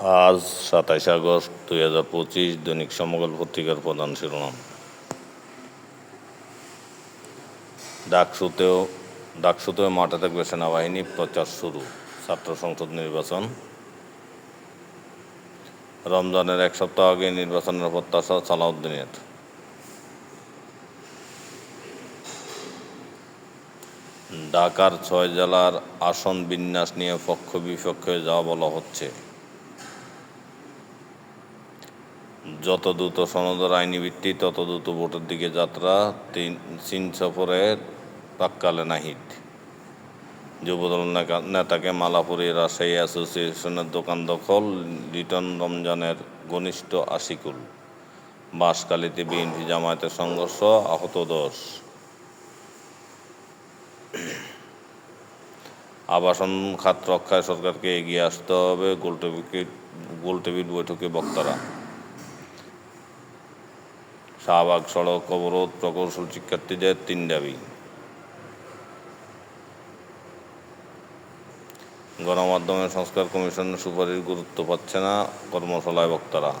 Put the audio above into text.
আজ সাতাইশ আগস্ট দুই হাজার পঁচিশ দৈনিক সমকাল পত্রিকার প্রধান শিরোনাম। ডাকসুতেও ডাকসুতেও মাঠে থাকবে সেনাবাহিনী, প্রচার শুরু, ছাত্র সংসদ নির্বাচন। রমজানের এক সপ্তাহ আগে নির্বাচনের প্রত্যাশা সালাউদ্দিনের। ঢাকার ছয় জেলার আসন বিন্যাস নিয়ে পক্ষ বিপক্ষে যা বলা হচ্ছে। যত দ্রুত সনদের আইনি ভিত্তি, তত দ্রুত ভোটের দিকে যাত্রা, তিন, চীন সফরের প্রাককালে নাহিদ। যুবদল নেতাকে মালাপুরি রাজশাহী অ্যাসোসিয়েশনের দোকান দখল, লিটন রমজানের ঘনিষ্ঠ আশিকুল। বাঁশকালীতে বিএনপি জামায়াতের সংঘর্ষ, আহত দশ। আবাসন খাত রক্ষায় সরকারকে এগিয়ে আসতে হবে গোলটেবিল গোলটেবিল বৈঠকে বক্তারা। শাহবাগ সড়ক, অবরোধ, প্রকৌশল, শিক্ষার্থীদের তিন দাবি। গণমাধ্যমের সংস্কার কমিশনের সুপারিশ গুরুত্ব পাচ্ছে না কর্মশালায় বক্তারা।